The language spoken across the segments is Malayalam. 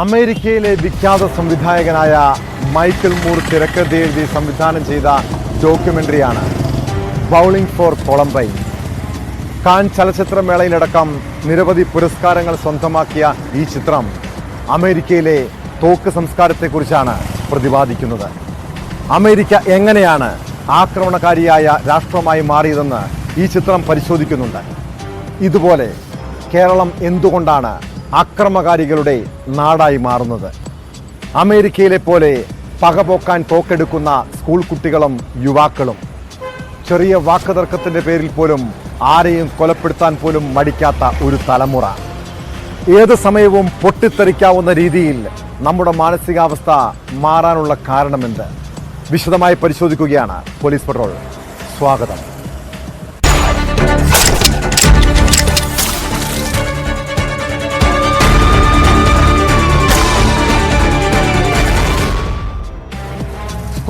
അമേരിക്കയിലെ വിഖ്യാത സംവിധായകനായ മൈക്കിൾ മൂർ തിരക്കഥ എഴുതി സംവിധാനം ചെയ്ത ഡോക്യുമെന്ററിയാണ് ബൗളിംഗ് ഫോർ കൊളംബൈൻ. കാൻ ചലച്ചിത്രമേളയിലടക്കം നിരവധി പുരസ്കാരങ്ങൾ സ്വന്തമാക്കിയ ഈ ചിത്രം അമേരിക്കയിലെ തോക്ക് സംസ്കാരത്തെക്കുറിച്ചാണ് പ്രതിപാദിക്കുന്നത്. അമേരിക്ക എങ്ങനെയാണ് ആക്രമണകാരിയായ രാഷ്ട്രമായി മാറിയതെന്ന് ഈ ചിത്രം പരിശോധിക്കുന്നുണ്ട്. ഇതുപോലെ കേരളം എന്തുകൊണ്ടാണ് അക്രമകാരികളുടെ നാടായി മാറുന്നത്. അമേരിക്കയിലെ പോലെ പകപോക്കാൻ പോക്കെടുക്കുന്ന സ്കൂൾ കുട്ടികളും യുവാക്കളും. ചെറിയ വാക്കുതർക്കത്തിന്റെ പേരിൽ പോലും ആരെയും കൊലപ്പെടുത്താൻ പോലും മടിക്കാത്ത ഒരു തലമുറ. ഏത് സമയവും പൊട്ടിത്തെറിക്കാവുന്ന രീതിയിൽ നമ്മുടെ മാനസികാവസ്ഥ മാറാനുള്ള കാരണമെന്ത്? വിശദമായി പരിശോധിക്കുകയാണ് പോലീസ് പട്രോൾ. സ്വാഗതം.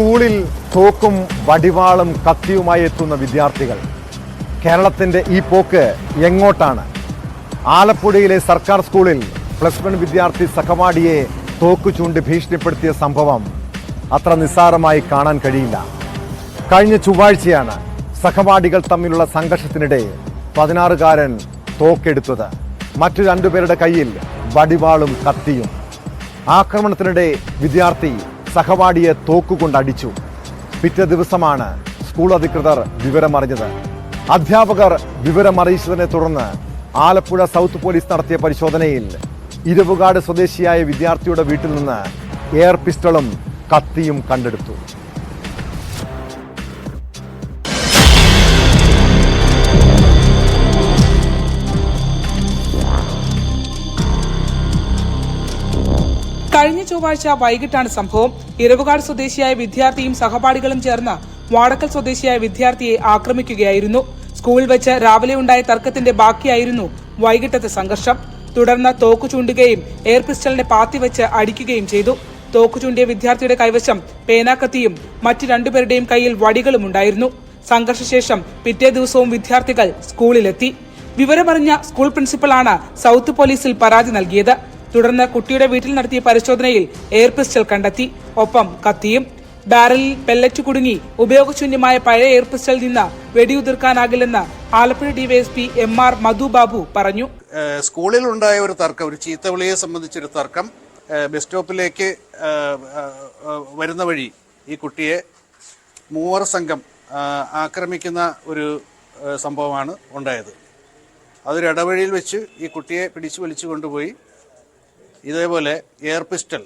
സ്കൂളിൽ തോക്കും വടിവാളും കത്തിയുമായി എത്തുന്ന വിദ്യാർത്ഥികൾ. കേരളത്തിന്റെ ഈ പോക്ക് എങ്ങോട്ടാണ്? ആലപ്പുഴയിലെ സർക്കാർ സ്കൂളിൽ പ്ലസ് വൺ വിദ്യാർത്ഥി സഖവാടിയെ തോക്ക് ചൂണ്ടി ഭീഷണിപ്പെടുത്തിയ സംഭവം അത്ര നിസ്സാരമായി കാണാൻ കഴിയില്ല. കഴിഞ്ഞ ചൊവ്വാഴ്ചയാണ് സഹപാഠികൾ തമ്മിലുള്ള സംഘർഷത്തിനിടെ പതിനാറുകാരൻ തോക്കെടുത്തത്. മറ്റു രണ്ടുപേരുടെ കയ്യിൽ വടിവാളും കത്തിയും. ആക്രമണത്തിനിടെ വിദ്യാർത്ഥി സഹപാഠിയെ തോക്കുകൊണ്ട് അടിച്ചു പിറ്റേ ദിവസമാണ് സ്കൂൾ അധികൃതർ വിവരമറിഞ്ഞത്. അധ്യാപകർ വിവരമറിയിച്ചതിനെ തുടർന്ന് ആലപ്പുഴ സൗത്ത് പോലീസ് നടത്തിയ പരിശോധനയിൽ ഇരുവുകാട് സ്വദേശിയായ വിദ്യാർത്ഥിയുടെ വീട്ടിൽ നിന്ന് എയർ പിസ്റ്റളും കത്തിയും കണ്ടെടുത്തു. ചൊവ്വാഴ്ച വൈകിട്ടാണ് സംഭവം. ഇരവുകാട് സ്വദേശിയായ വിദ്യാർത്ഥിയും സഹപാഠികളും ചേർന്ന് വാടക്കൽ സ്വദേശിയായ വിദ്യാർത്ഥിയെ ആക്രമിക്കുകയായിരുന്നു. സ്കൂളിൽ വെച്ച് രാവിലെ ഉണ്ടായ തർക്കത്തിന്റെ ബാക്കിയായിരുന്നു വൈകിട്ടത്തെ സംഘർഷം. തുടർന്ന് തോക്കു ചൂണ്ടുകയും എയർ പിസ്റ്റളിന്റെ പാത്തി വെച്ച് അടിക്കുകയും ചെയ്തു. തോക്കു ചൂണ്ടിയ വിദ്യാർത്ഥിയുടെ കൈവശം പേനാക്കത്തിയും മറ്റു രണ്ടുപേരുടെയും കയ്യിൽ വടികളും ഉണ്ടായിരുന്നു. സംഘർഷശേഷം പിറ്റേ ദിവസവും വിദ്യാർത്ഥികൾ സ്കൂളിലെത്തി. വിവരമറിഞ്ഞ സ്കൂൾ പ്രിൻസിപ്പലാണ് സൗത്ത് പോലീസിൽ പരാതി നൽകിയത്. തുടർന്ന് കുട്ടിയുടെ വീട്ടിൽ നടത്തിയ പരിശോധനയിൽ എയർ പിസ്റ്റൽ കണ്ടെത്തി. ഒപ്പം കത്തിയും ബാരലിൽ പെല്ലറ്റ് കുടുങ്ങി ഉപയോഗശൂന്യമായ പഴയ എയർ പിസ്റ്റൽ നിന്ന് വെടിയുതിർക്കാനാകില്ലെന്ന് Alappuzha DYSP M R Madhu Babu പറഞ്ഞു. സ്കൂളിൽ ഉണ്ടായ ഒരു തർക്കം ഒരു ചീത്തവിളിയെ സംബന്ധിച്ചൊരു തർക്കം ബസ് സ്റ്റോപ്പിലേക്ക് വരുന്ന വഴി ഈ കുട്ടിയെ മൂവർ സംഘം ആക്രമിക്കുന്ന ഒരു സംഭവമാണ് ഉണ്ടായത്. അതൊരു ഇടവഴിയിൽ വെച്ച് ഈ കുട്ടിയെ പിടിച്ചു വലിച്ചു കൊണ്ടുപോയി. ഇതേപോലെ എയർ പിസ്റ്റൽ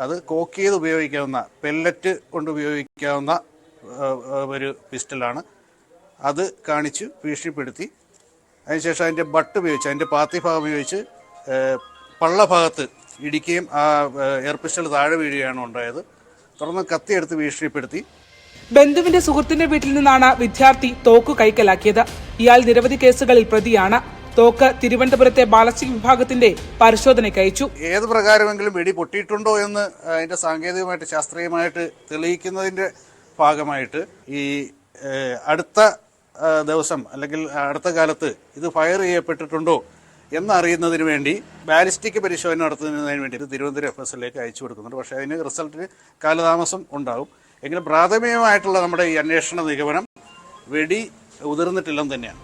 അത് കോക്ക് ചെയ്ത് ഉപയോഗിക്കാവുന്ന പെല്ലറ്റ് കൊണ്ട് ഉപയോഗിക്കാവുന്ന ഒരു പിസ്റ്റലാണ്. അത് കാണിച്ച് ഭീഷണിപ്പെടുത്തി. അതിനുശേഷം അതിന്റെ ബട്ട് ഉപയോഗിച്ച് അതിന്റെ പാത്തി ഭാഗം ഉപയോഗിച്ച് പള്ള പള്ളഭാഗത്ത് ഇടിക്കുകയും ആ എയർ പിസ്റ്റൽ താഴെ വീഴുകയാണ് ഉണ്ടായത്. തുടർന്ന് കത്തിയെടുത്ത് ഭീഷണിപ്പെടുത്തി. ബന്ധുവിന്റെ സുഹൃത്തിന്റെ വീട്ടിൽ നിന്നാണ് വിദ്യാർത്ഥി തോക്ക് കൈക്കലാക്കിയത്. ഇയാൾ നിരവധി കേസുകളിൽ പ്രതിയാണ്. തോക്ക് തിരുവനന്തപുരത്തെ ബാലസ്റ്റിക് വിഭാഗത്തിന്റെ പരിശോധനയ്ക്ക് അയച്ചു. ഏത് പ്രകാരമെങ്കിലും വെടി പൊട്ടിയിട്ടുണ്ടോ എന്ന് അതിന്റെ സാങ്കേതികമായിട്ട് ശാസ്ത്രീയമായിട്ട് തെളിയിക്കുന്നതിന്റെ ഭാഗമായിട്ട് ഈ അടുത്ത ദിവസം അല്ലെങ്കിൽ അടുത്ത കാലത്ത് ഇത് ഫയർ ചെയ്യപ്പെട്ടിട്ടുണ്ടോ എന്നറിയുന്നതിന് വേണ്ടി ബാലിസ്റ്റിക് പരിശോധന നടത്തുന്നതിന് വേണ്ടി തിരുവനന്തപുരം എഫ് എസ് എല്ലേക്ക് അയച്ചു കൊടുക്കുന്നുണ്ട്. പക്ഷേ അതിന് റിസൾട്ടിന് കാലതാമസം ഉണ്ടാകും. എങ്കിലും പ്രാഥമികമായിട്ടുള്ള നമ്മുടെ ഈ അന്വേഷണ നിഗമനം വെടി ഉതിർന്നിട്ടില്ലെന്ന് തന്നെയാണ്.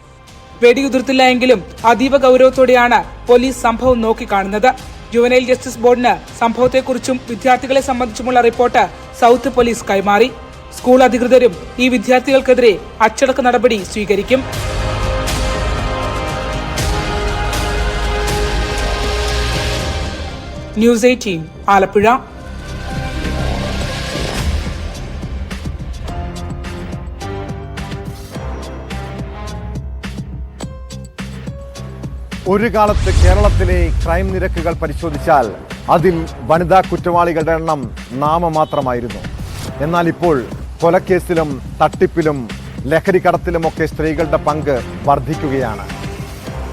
വെടിയുതിർത്തില്ല എങ്കിലും അതീവ ഗൗരവത്തോടെയാണ് പോലീസ് സംഭവം നോക്കിക്കാണുന്നത്. ജുവനൈൽ ജസ്റ്റിസ് ബോർഡിന് സംഭവത്തെക്കുറിച്ചും വിദ്യാർത്ഥികളെ സംബന്ധിച്ചുമുള്ള റിപ്പോർട്ട് സൗത്ത് പോലീസ് കൈമാറി. സ്കൂൾ അധികൃതരും ഈ വിദ്യാർത്ഥികൾക്കെതിരെ അച്ചടക്ക നടപടി സ്വീകരിക്കും. News eighteen Alappuzha. ഒരു കാലത്ത് കേരളത്തിലെ ക്രൈം നിരക്കുകൾ പരിശോധിച്ചാൽ അതിൽ വനിതാ കുറ്റവാളികളുടെ എണ്ണം നാമമാത്രമായിരുന്നു. എന്നാൽ ഇപ്പോൾ കൊലക്കേസിലും തട്ടിപ്പിലും ലഹരി കടത്തിലുമൊക്കെ സ്ത്രീകളുടെ പങ്ക് വർദ്ധിക്കുകയാണ്.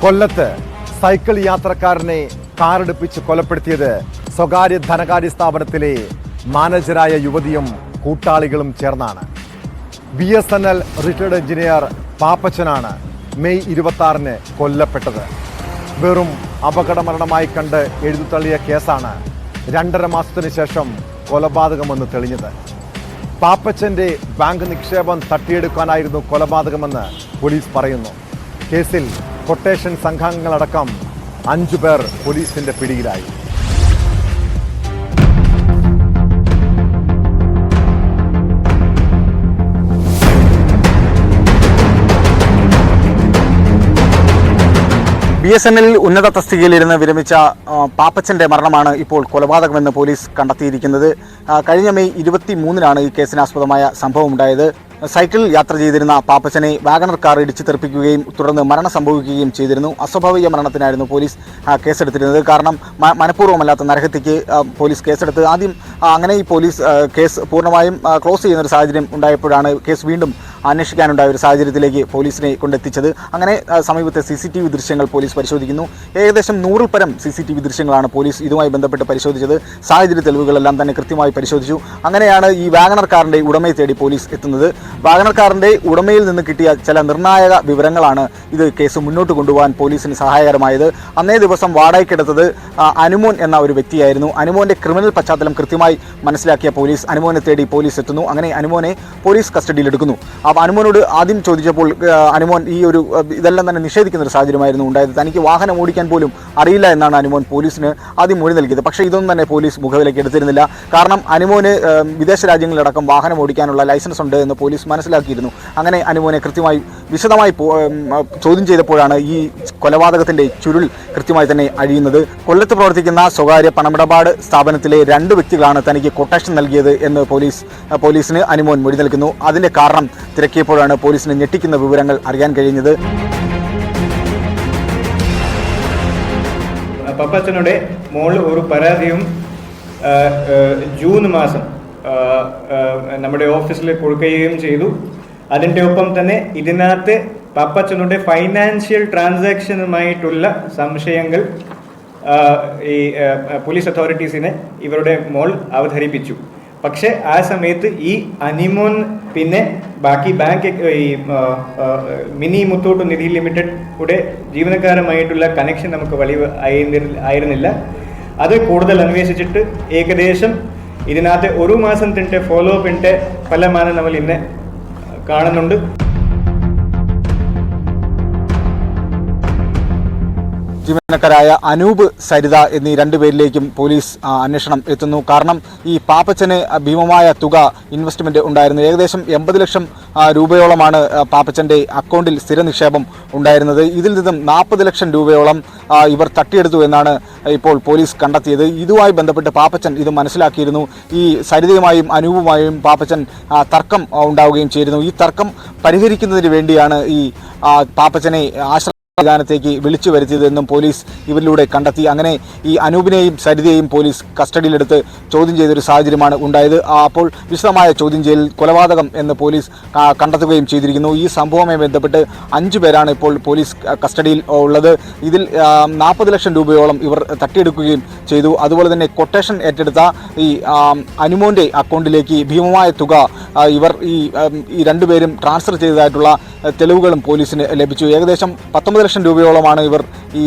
കൊല്ലത്ത് സൈക്കിൾ യാത്രക്കാരനെ കാറെടുപ്പിച്ച് കൊലപ്പെടുത്തിയത് സ്വകാര്യ ധനകാര്യ സ്ഥാപനത്തിലെ മാനേജരായ യുവതിയും കൂട്ടാളികളും ചേർന്നാണ്. B S N L retired engineer പാപ്പച്ചനാണ് May ഇരുപത്തി കൊല്ലപ്പെട്ടത്. വെറും അപകടമരണമായി കണ്ട് എഴുതിത്തള്ളിയ കേസാണ് രണ്ടര മാസത്തിന് ശേഷം കൊലപാതകമെന്ന് തെളിഞ്ഞത്. പാപ്പച്ചന്റെ ബാങ്ക് നിക്ഷേപം തട്ടിയെടുക്കാനായിരുന്നു കൊലപാതകമെന്ന് പോലീസ് പറയുന്നു. കേസിൽ കൊട്ടേഷൻ സംഘാംഗങ്ങളടക്കം അഞ്ചു പേർ പോലീസിന്റെ പിടിയിലായി. ബി എസ് എൻ എൽ ഉന്നത തസ്തികയിലിരുന്ന് വിരമിച്ച പാപ്പച്ചന്റെ മരണമാണ് ഇപ്പോൾ കൊലപാതകമെന്ന് പോലീസ് കണ്ടെത്തിയിരിക്കുന്നത്. കഴിഞ്ഞ മെയ് ഇരുപത്തി മൂന്നിനാണ് ഈ കേസിനാസ്പദമായ സംഭവം ഉണ്ടായത് സൈക്കിൾ യാത്ര ചെയ്തിരുന്ന പാപ്പച്ചനെ വാഗണർ കാർ ഇടിച്ചു തെറിപ്പിക്കുകയും തുടർന്ന് മരണം സംഭവിക്കുകയും ചെയ്തിരുന്നു. അസ്വാഭാവിക മരണത്തിനായിരുന്നു പോലീസ് കേസെടുത്തിരുന്നത്. കാരണം മനഃപൂർവമല്ലാത്ത നരഹത്യക്ക് പോലീസ് കേസെടുത്ത്. ആദ്യം അങ്ങനെ ഈ പോലീസ് കേസ് പൂർണമായും ക്ലോസ് ചെയ്യുന്ന ഒരു സാഹചര്യം ഉണ്ടായപ്പോഴാണ് കേസ് വീണ്ടും അന്വേഷിക്കാനുണ്ടായ ഒരു സാഹചര്യത്തിലേക്ക് പോലീസിനെ കൊണ്ടെത്തിച്ചത്. അങ്ങനെ ആ, സമീപത്തെ സി സി ടി വി ദൃശ്യങ്ങൾ പോലീസ് പരിശോധിക്കുന്നു. ഏകദേശം നൂറിൽ പരം സി സി ടി വി ദൃശ്യങ്ങളാണ് പോലീസ് ഇതുമായി ബന്ധപ്പെട്ട് പരിശോധിച്ചത്. സാഹചര്യ തെളിവുകളെല്ലാം തന്നെ കൃത്യമായി പരിശോധിച്ചു. അങ്ങനെയാണ് ഈ വാഗണർ കാറിന്റെ ഉടമയെ തേടി പോലീസ് എത്തുന്നത്. വാഗണർ കാറിന്റെ ഉടമയിൽ നിന്ന് കിട്ടിയ ചില നിർണായക വിവരങ്ങളാണ് ഇത് കേസ് മുന്നോട്ട് കൊണ്ടുപോകാൻ പോലീസിന് സഹായകരമായത്. അന്നേ ദിവസം വാടകയ്ക്കെടുത്തത് ആ, അനുമോൻ എന്ന ഒരു വ്യക്തിയായിരുന്നു. അനുമോന്റെ ക്രിമിനൽ പശ്ചാത്തലം കൃത്യമായി മനസ്സിലാക്കിയ പോലീസ് അനുമോനെ തേടി പോലീസ് എത്തുന്നു. അങ്ങനെ അനുമോനെ പോലീസ് കസ്റ്റഡിയിൽ എടുക്കുന്നു അപ്പോൾ അനുമോനോട് ആദ്യം ചോദിച്ചപ്പോൾ അനുമോൻ ഈ ഒരു ഇതെല്ലാം തന്നെ നിഷേധിക്കുന്ന ഒരു സാഹചര്യമായിരുന്നു ഉണ്ടായത്. തനിക്ക് വാഹനം ഓടിക്കാൻ പോലും അറിയില്ല എന്നാണ് അനുമോൻ പോലീസിന് ആദ്യം മൊഴി നൽകിയത്. പക്ഷേ ഇതൊന്നും തന്നെ പോലീസ് മുഖവിലേക്ക് എടുത്തിരുന്നില്ല. കാരണം അനുമോന് വിദേശ രാജ്യങ്ങളിലടക്കം വാഹനം ഓടിക്കാനുള്ള ലൈസൻസ് ഉണ്ട് എന്ന് പോലീസ് മനസ്സിലാക്കിയിരുന്നു. അങ്ങനെ അനുമോനെ കൃത്യമായി വിശദമായി ചോദ്യം ചെയ്തപ്പോഴാണ് ഈ കൊലപാതകത്തിന്റെ ചുരുൾ കൃത്യമായി തന്നെ അഴിയുന്നത്. കൊല്ലത്ത് പ്രവർത്തിക്കുന്ന സ്വകാര്യ പണമിടപാട് സ്ഥാപനത്തിലെ രണ്ട് വ്യക്തികളാണ് തനിക്ക് കൊട്ടേഷൻ നൽകിയത് എന്ന് പോലീസ് പോലീസിന് അനുമോൻ മൊഴി നൽകുന്നു. അതിന്റെ കാരണം തിരക്കിയപ്പോഴാണ് പോലീസിന് ഞെട്ടിക്കുന്ന വിവരങ്ങൾ അറിയാൻ കഴിഞ്ഞത്. പപ്പച്ചനുടെ മോളിൽ ഒരു പരാതിയും ജൂൺ മാസം നമ്മുടെ ഓഫീസിൽ കൊടുക്കുകയും ചെയ്തു. അതിന്റെ ഒപ്പം തന്നെ ഇതിനകത്ത് പപ്പച്ചനുടെ ഫൈനാൻഷ്യൽ ട്രാൻസാക്ഷനുമായിട്ടുള്ള സംശയങ്ങൾ ഈ പോലീസ് അതോറിറ്റീസിനെ ഇവരുടെ മോൾ അവതരിപ്പിച്ചു. പക്ഷേ ആ സമയത്ത് ഈ അനിമോൻ പിന്നെ ബാക്കി ബാങ്ക് ഈ മിനി മുത്തൂട്ട് നിധി ലിമിറ്റഡ് കൂടെ ജീവനക്കാരുമായിട്ടുള്ള കണക്ഷൻ നമുക്ക് വലിയ ആയിരുന്നില്ല- അത് കൂടുതൽ അന്വേഷിച്ചിട്ട് ഏകദേശം ഇതിനകത്ത് ഒരു മാസം മാസത്തിന്റെ ഫോളോ അപ്പിന്റെ ഫലമാണ് നമ്മൾ ഇന്ന് കാണുന്നുണ്ട്. ജീവനക്കാരായ അനൂപ് സരിത എന്നീ രണ്ടുപേരിലേക്കും പോലീസ് അന്വേഷണം എത്തുന്നു. കാരണം ഈ പാപ്പച്ചന് ഭീമമായ തുക ഇൻവെസ്റ്റ്മെന്റ് ഉണ്ടായിരുന്നു. ഏകദേശം എൺപത് ലക്ഷം രൂപയോളമാണ് പാപ്പച്ചന്റെ അക്കൗണ്ടിൽ സ്ഥിര നിക്ഷേപം ഉണ്ടായിരുന്നത്. ഇതിൽ നിന്നും നാൽപ്പത് ലക്ഷം രൂപയോളം ഇവർ തട്ടിയെടുത്തു എന്നാണ് ഇപ്പോൾ പോലീസ് കണ്ടെത്തിയത്. ഇതുമായി ബന്ധപ്പെട്ട് പാപ്പച്ചൻ ഇത് മനസ്സിലാക്കിയിരുന്നു. ഈ സരിതയുമായും അനൂപുമായും പാപ്പച്ചൻ തർക്കം ഉണ്ടാവുകയും ചെയ്തിരുന്നു. ഈ തർക്കം പരിഹരിക്കുന്നതിന് വേണ്ടിയാണ് ഈ പാപ്പച്ചനെ ആശ്രമ സംവിധാനത്തേക്ക് വിളിച്ചു വരുത്തിയതെന്നും പോലീസ് ഇവരിലൂടെ കണ്ടെത്തി. അങ്ങനെ ഈ അനൂപിനെയും സരിതയെയും പോലീസ് കസ്റ്റഡിയിലെടുത്ത് ചോദ്യം ചെയ്തൊരു സാഹചര്യമാണ് ഉണ്ടായത്. അപ്പോൾ വിശദമായ ചോദ്യം ചെയ്യൽ കൊലപാതകം എന്ന് പോലീസ് കണ്ടെത്തുകയും ചെയ്തിരിക്കുന്നു. ഈ സംഭവവുമായി ബന്ധപ്പെട്ട് അഞ്ചു പേരാണ് ഇപ്പോൾ പോലീസ് കസ്റ്റഡിയിൽ ഉള്ളത്. ഇതിൽ നാൽപ്പത് ലക്ഷം രൂപയോളം ഇവർ തട്ടിയെടുക്കുകയും ചെയ്തു. അതുപോലെ തന്നെ കൊട്ടേഷൻ ഏറ്റെടുത്ത ഈ അനുമോന്റെ അക്കൗണ്ടിലേക്ക് ഭീമമായ തുക ഇവർ ഈ രണ്ടുപേരും ട്രാൻസ്ഫർ ചെയ്തതായിട്ടുള്ള തെളിവുകളും പോലീസിന് ലഭിച്ചു. ഏകദേശം പത്തൊമ്പത് ലക്ഷം രൂപയോളമാണ് ഇവർ ഈ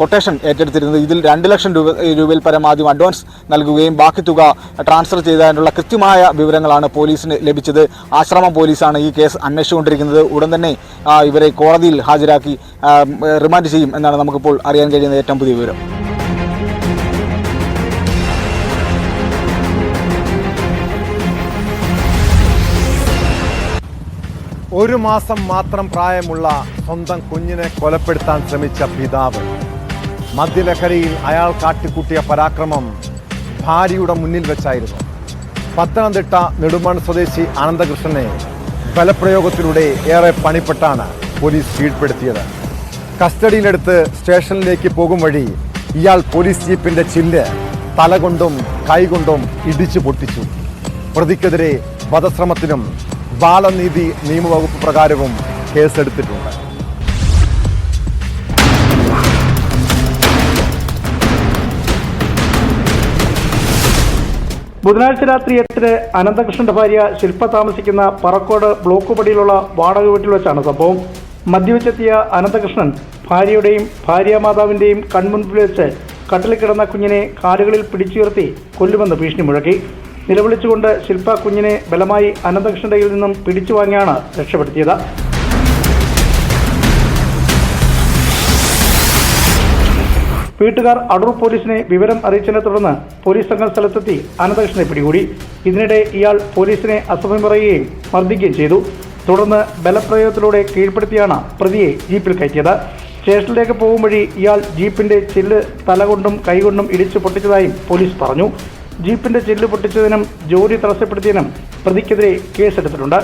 കൊട്ടേഷൻ ഏറ്റെടുത്തിരുന്നത്. ഇതിൽ രണ്ട് ലക്ഷം രൂപ രൂപയിൽ പരമാവധി അഡ്വാൻസ് നൽകുകയും ബാക്കി തുക ട്രാൻസ്ഫർ ചെയ്തതിനുള്ള കൃത്യമായ വിവരങ്ങളാണ് പോലീസിന് ലഭിച്ചത്. ആശ്രമം പോലീസാണ് ഈ കേസ് അന്വേഷിച്ചുകൊണ്ടിരിക്കുന്നത്. ഉടൻ തന്നെ ഇവരെ കോടതിയിൽ ഹാജരാക്കി റിമാൻഡ് ചെയ്യും എന്നാണ് നമുക്കിപ്പോൾ അറിയാൻ കഴിയുന്ന ഏറ്റവും പുതിയ വിവരം. ഒരു മാസം മാത്രം പ്രായമുള്ള സ്വന്തം കുഞ്ഞിനെ കൊലപ്പെടുത്താൻ ശ്രമിച്ച പിതാവ്. മദ്യലഹരിയിൽ അയാൾ കാട്ടിക്കൂട്ടിയ പരാക്രമം ഭാര്യയുടെ മുന്നിൽ വെച്ചായിരുന്നു. പത്തനംതിട്ട നെടുമൺ സ്വദേശി അനന്തകൃഷ്ണനെ ബലപ്രയോഗത്തിലൂടെ ഏറെ പണിപ്പെട്ടാണ് പോലീസ് കീഴ്പ്പെടുത്തിയത്. കസ്റ്റഡിയിലെടുത്ത് സ്റ്റേഷനിലേക്ക് പോകും വഴി ഇയാൾ പോലീസ് ജീപ്പിന്റെ ചില്ല് തലകൊണ്ടും കൈകൊണ്ടും ഇടിച്ചു പൊട്ടിച്ചു. പ്രതിക്കെതിരെ വധശ്രമത്തിനും ബാലനീതി നിയമവകുപ്പ് പ്രകാരവും കേസെടുത്തിട്ടുണ്ട്. ബുധനാഴ്ച രാത്രി എട്ടിന് അനന്തകൃഷ്ണന്റെ ഭാര്യ ശില്പ താമസിക്കുന്ന പറക്കോട് ബ്ലോക്ക് പടിയിലുള്ള വാടക വീട്ടിൽ വെച്ചാണ് സംഭവം. മദ്യവെച്ചെത്തിയ അനന്തകൃഷ്ണൻ ഭാര്യയുടെയും ഭാര്യാമാതാവിന്റെയും കൺമുൻപിൽ വെച്ച് കട്ടിലിൽ കിടന്ന കുഞ്ഞിനെ കാലുകളിൽ പിടിച്ചുയർത്തി കൊല്ലുമെന്ന് ഭീഷണി മുഴക്കി. നിലവിളിച്ചുകൊണ്ട് ശില്പ കുഞ്ഞിനെ ബലമായി അനന്തകൃഷ്ണന്റെ നിന്നും പിടിച്ചു വാങ്ങിയാണ് രക്ഷപ്പെടുത്തിയത്. വീട്ടുകാർ അടൂർ പോലീസിനെ വിവരം അറിയിച്ചതിനെ തുടർന്ന് പോലീസ് സംഘം സ്ഥലത്തെത്തി അനന്തകൃഷ്ണനെ പിടികൂടി. ഇതിനിടെ ഇയാൾ പോലീസിനെ അസഭ്യം പറയുകയും മർദ്ദിക്കുകയും ചെയ്തു. തുടർന്ന് ബലപ്രയോഗത്തിലൂടെ കീഴ്പ്പെടുത്തിയാണ് പ്രതിയെ ജീപ്പിൽ കയറ്റിയത്. സ്റ്റേഷനിലേക്ക് പോകും വഴി ഇയാൾ ജീപ്പിന്റെ ചില്ല് തലകൊണ്ടും കൈകൊണ്ടും ഇടിച്ചു പൊട്ടിച്ചതായും പോലീസ് പറഞ്ഞു. ജീപ്പിന്റെ ചെല്ല് പൊട്ടിച്ചതിനും ജോലി തടസ്സപ്പെടുത്തിയതിനും പ്രതിക്കെതിരെ കേസെടുത്തിട്ടുണ്ട്.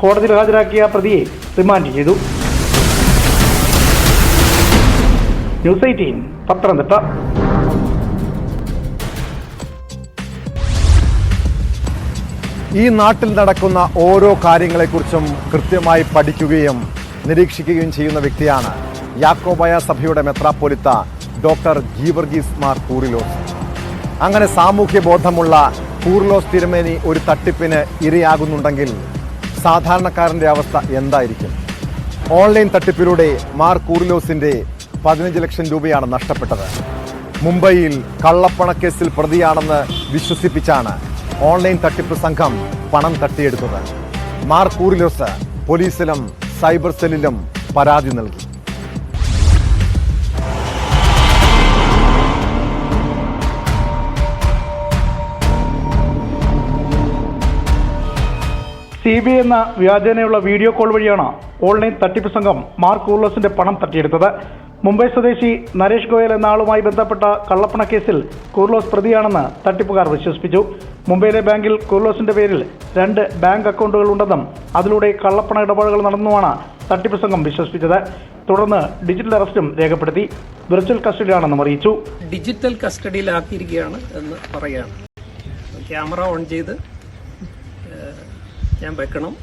കോടതിയിൽ ഹാജരാക്കിയ പ്രതിയെ റിമാൻഡ് ചെയ്തു. News eighteen Pathanamthitta. ഈ നാട്ടിൽ നടക്കുന്ന ഓരോ കാര്യങ്ങളെക്കുറിച്ചും കൃത്യമായി പഠിക്കുകയും നിരീക്ഷിക്കുകയും ചെയ്യുന്ന വ്യക്തിയാണ് യാക്കോബായ സഭയുടെ മെത്രാപ്പൊലിത്ത ഡോക്ടർ ഗീവർഗീസ് മാർ കൂറിലോസ്. അങ്ങനെ സാമൂഹ്യ ബോധമുള്ള കൂർലോസ് തിരുമേനി ഒരു തട്ടിപ്പിന് ഇരയാകുന്നുണ്ടെങ്കിൽ സാധാരണക്കാരന്റെ അവസ്ഥ എന്തായിരിക്കും? ഓൺലൈൻ തട്ടിപ്പിലൂടെ മാർ കൂർലോസിന്റെ പതിനഞ്ച് ലക്ഷം രൂപയാണ് നഷ്ടപ്പെട്ടത്. മുംബൈയിൽ കള്ളപ്പണക്കേസിൽ പ്രതിയാണെന്ന് വിശ്വസിപ്പിച്ചാണ് ഓൺലൈൻ തട്ടിപ്പ് സംഘം പണം തട്ടിയെടുത്തത്. മാർ കൂർലോസ് പോലീസിലും സൈബർ സെല്ലിലും പരാതി നൽകി. സി ബി എന്ന വ്യാജേനയുള്ള വീഡിയോ കോൾ വഴിയാണ് ഓൺലൈൻ തട്ടിപ്പ് സംഘം മാർക്ക് കൂർലോസിന്റെ പണം തട്ടിയെടുത്തത്. മുംബൈ സ്വദേശി നരേഷ് ഗോയൽ എന്ന ആളുമായി ബന്ധപ്പെട്ട കള്ളപ്പണ കേസിൽ കുർലോസ് പ്രതിയാണെന്ന് തട്ടിപ്പുകാർ വിശ്വസിപ്പിച്ചു. മുംബൈയിലെ ബാങ്കിൽ കുർലോസിന്റെ പേരിൽ രണ്ട് ബാങ്ക് അക്കൗണ്ടുകൾ ഉണ്ടെന്നും അതിലൂടെ കള്ളപ്പണ ഇടപാടുകൾ നടന്നുമാണ് തട്ടിപ്പ് സംഘം വിശ്വസിപ്പിച്ചത്. തുടർന്ന് ഡിജിറ്റൽ അറസ്റ്റും രേഖപ്പെടുത്തി. വിർച്വൽ കസ്റ്റഡിയാണെന്നും അറിയിച്ചു. ഡിജിറ്റൽ കസ്റ്റഡിയിലാക്കിയിരിക്കുകയാണ് എന്ന് പറയുകയാണ് ക്യാമറ ഓൺ ചെയ്ത് ഞാൻ വെക്കണം.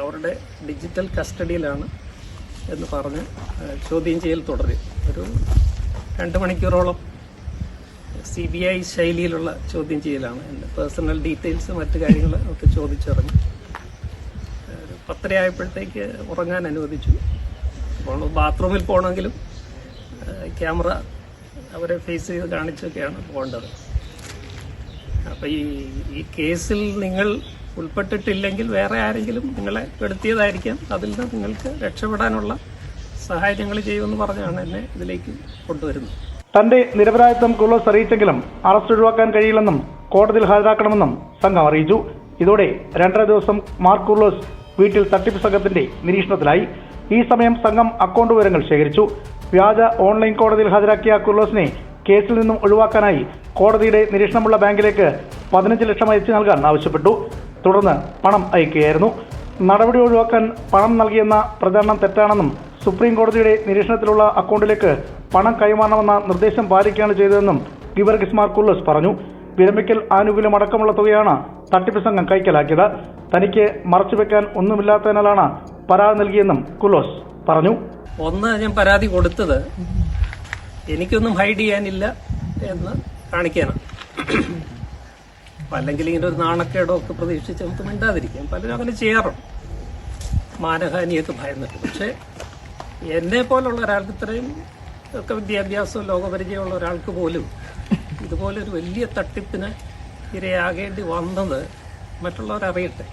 അവരുടെ ഡിജിറ്റൽ കസ്റ്റഡിയിലാണ് എന്ന് പറഞ്ഞ് ചോദ്യം ചെയ്യൽ തുടരും. ഒരു രണ്ട് മണിക്കൂറോളം സി ബി ഐ ശൈലിയിലുള്ള ചോദ്യം ചെയ്യലാണ്. എന്റെ പേഴ്സണൽ ഡീറ്റെയിൽസ് മറ്റു കാര്യങ്ങൾ ഒക്കെ ചോദിച്ചറിഞ്ഞു പത്തരയായപ്പോഴത്തേക്ക് ഉറങ്ങാൻ അനുവദിച്ചു. അപ്പോൾ ബാത്റൂമിൽ പോകണമെങ്കിലും ക്യാമറ അവരെ ഫേസ് ചെയ്ത് കാണിച്ചൊക്കെയാണ് പോകേണ്ടത്. അപ്പോൾ ഈ ഈ കേസിൽ നിങ്ങൾ ഉൾപ്പെട്ടിട്ടില്ലെങ്കിൽ വേറെ ആരെങ്കിലും നിങ്ങളെ പെടുത്തിയതായിരിക്കാം. അതിൽ നിന്ന് നിങ്ങൾക്ക് രക്ഷപ്പെടാനുള്ള സഹായങ്ങൾ ചെയ്യുമെന്ന് പറഞ്ഞാണ് എന്നെ ഇതിലേക്ക് കൊണ്ടുവരുന്നത്. തന്റെ നിരപരാധിത്വം കുർലോസ് അറിയിച്ചെങ്കിലും അറസ്റ്റ് ഒഴിവാക്കാൻ കഴിയില്ലെന്നും കോടതിയിൽ ഹാജരാക്കണമെന്നും സംഘം അറിയിച്ചു. ഇതോടെ രണ്ടര ദിവസം മാർക്ക് കുർലോസ് വീട്ടിൽ തട്ടിപ്പ് സംഘത്തിന്റെ നിരീക്ഷണത്തിലായി. ഈ സമയം സംഘം അക്കൗണ്ട് വിവരങ്ങൾ ശേഖരിച്ചു. വ്യാജ ഓൺലൈൻ കോടതിയിൽ ഹാജരാക്കിയ കുർലോസിനെ കേസിൽ നിന്നും ഒഴിവാക്കാനായി കോടതിയുടെ നിരീക്ഷണമുള്ള ബാങ്കിലേക്ക് പതിനഞ്ച് ലക്ഷം അയച്ചു നൽകാൻ ആവശ്യപ്പെട്ടു. തുടർന്ന് പണം അയക്കുകയായിരുന്നു. നടപടി ഒഴിവാക്കാൻ പണം നൽകിയെന്ന പ്രചാരണം തെറ്റാണെന്നും സുപ്രീം കോടതിയുടെ നിരീക്ഷണത്തിലുള്ള അക്കൗണ്ടിലേക്ക് പണം കൈമാറണമെന്ന നിർദ്ദേശം പാലിക്കുകയാണ് ചെയ്തതെന്നും ഗിവർഗിസ് മാർ കുർലോസ് പറഞ്ഞു. വിരമിക്കൽ ആനുകൂല്യം അടക്കമുള്ള തുകയാണ് തട്ടിപ്പ് സംഘം കൈക്കലാക്കിയത്. തനിക്ക് മറച്ചുവെക്കാൻ ഒന്നുമില്ലാത്തതിനാലാണ് പരാതി നൽകിയെന്നും കുലോസ് പറഞ്ഞു. ഒന്ന് ഞാൻ പരാതി കൊടുത്തത് എനിക്കൊന്നും ഹൈഡ് ചെയ്യാനില്ല എന്ന് കാണിക്കാനാണ്. അപ്പം അല്ലെങ്കിൽ ഇങ്ങനെ ഒരു നാണക്കേടോ ഒക്കെ പ്രതീക്ഷിച്ച് നമുക്ക് മിണ്ടാതിരിക്കാം. പലരും അങ്ങനെ ചെയ്യാറുണ്ട്. മാനഹാനിയൊക്കെ ഭയന്നിട്ട്. പക്ഷേ എന്നെ പോലുള്ള ഒരാൾക്ക് ഇത്രയും ഒക്കെ വിദ്യാഭ്യാസവും ലോകപരിചയമുള്ള ഒരാൾക്ക് പോലും ഇതുപോലൊരു വലിയ തട്ടിപ്പിന് ഇരയാകേണ്ടി വന്നത് മറ്റുള്ളവരറിയട്ടെ